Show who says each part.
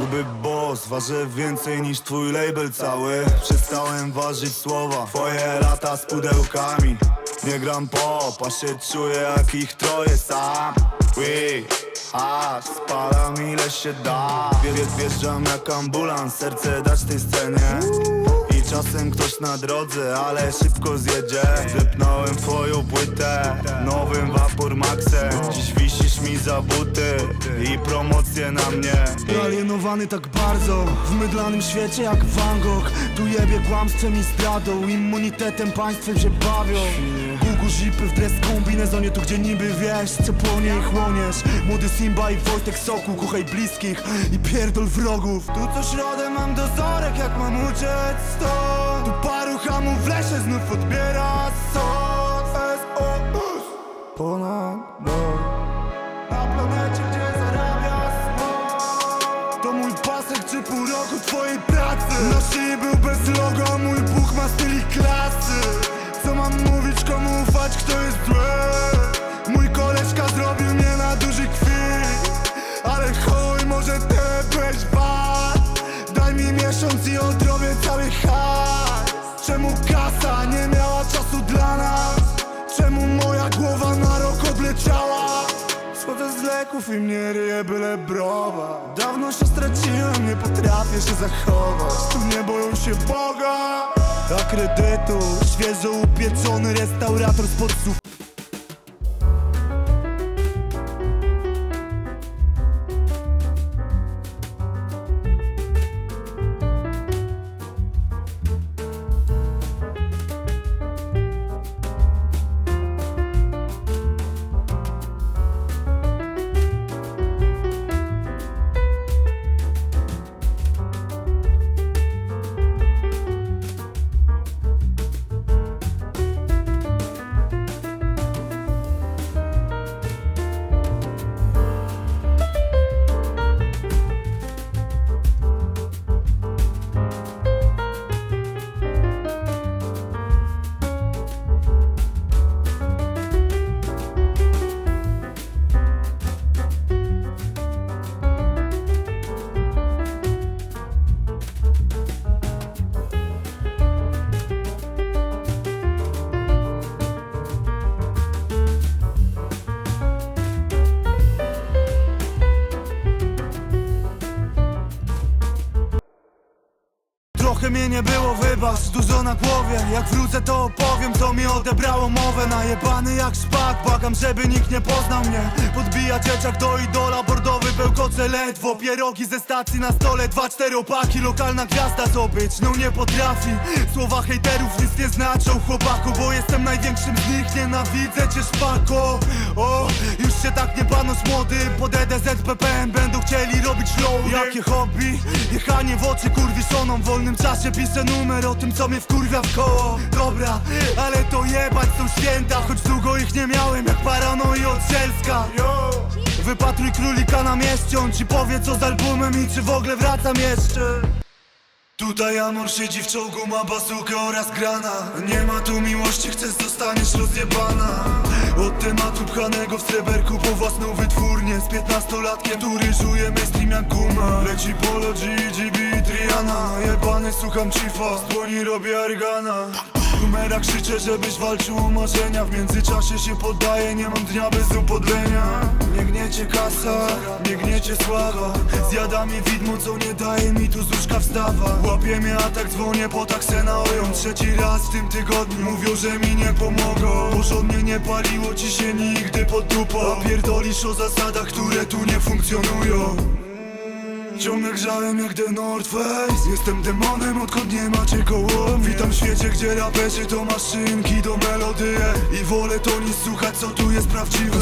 Speaker 1: Gruby boss, ważę więcej niż twój label cały Przestałem ważyć słowa, twoje lata z pudełkami. Nie gram pop, a się czuję jak ich troje sam. Ui, a spalam ile się da. Wjeżdżam jak ambulans, serce dać tej scenie. I czasem ktoś na drodze, ale szybko zjedzie. Wypnąłem twoją płytę, nowym buty i promocje na mnie.
Speaker 2: Alienowany tak bardzo W mydlanym świecie jak Van Gogh. Tu jebie kłamstwem i zdradą Immunitetem państwem się bawią. Gugu zipy w dres kombinezonie Tu gdzie niby wiesz co płonie i chłoniesz. Młody Simba i Wojtek Sokół Kuchaj bliskich i pierdol wrogów. Tu co środę mam dozorek jak mam uciec stąd. Tu paru hamów w lesie znów odbiera sos. SOS Ponad kto jest zły. Mój koleżka zrobił mnie na duży kwit. Ale chuj, może ty byłeś wart. Daj mi miesiąc i odrobię cały hajs. Czemu kasa nie miała czasu dla nas? Czemu moja głowa na rok odleciała? Schodzę z leków i mnie ryje byle browa. Dawno się straciłem, nie potrafię się zachować. Tu nie boją się Boga A kredytu Świeżo upieczony restaurator spod suf Trochę mnie nie było, wybacz, dużo na głowie. Jak wrócę to opowiem, co mi odebrało mowę. Najebany jak szpak, błagam, żeby nikt nie poznał mnie. Podbija dzieciak do idola, bordowy bełkoce ledwo. Pierogi ze stacji na stole, dwa, cztery opaki. Lokalna gwiazda co być, no nie potrafi. Słowa hejterów nic nie znaczą, chłopaku Bo jestem największym z nich, nienawidzę cię szpako. O, już się tak nie banusz młody Pod EDZ PPM będą chcieli robić show Jakie hobby, jechanie w oczy kurwiszoną W wolnym czasie piszę numer o tym co mnie wkurwia w koło. Dobra, ale to jebać są święta. Choć długo ich nie miałem jak paranoi od Sielska Wypatruj królika na mieście. On ci powie co z albumem i czy w ogóle wracam jeszcze Tutaj Amor siedzi w czołgu, ma bazukę oraz grana. Nie ma tu miłości, chcesz zostaniesz rozjebana. Od tematu pchanego w sreberku po własną wytwórnię. Z piętnastolatkiem, który żuje mainstream jak guma. Leci Polo, GGB, Triana. Jebany słucham Chiefa, z dłoni robię Argana Numera krzyczę, żebyś walczył o marzenia. W międzyczasie się poddaję, nie mam dnia bez upodlenia. Nie gniecie kasa, nie gniecie sława. Zjada mnie widmo, co nie daje mi tu z wstawa. Łapie mnie atak, dzwonię po taksę na oją Trzeci raz w tym tygodniu. Mówią, że mi nie pomogą. Porządnie nie paliło ci się nigdy pod dupą. A pierdolisz o zasadach, które tu nie funkcjonują Ciągle grzałem jak The North Face. Jestem demonem odkąd nie macie koło mnie. Witam w świecie, gdzie raperzy to maszynki do melodie. I wolę to niż słuchać co tu jest prawdziwe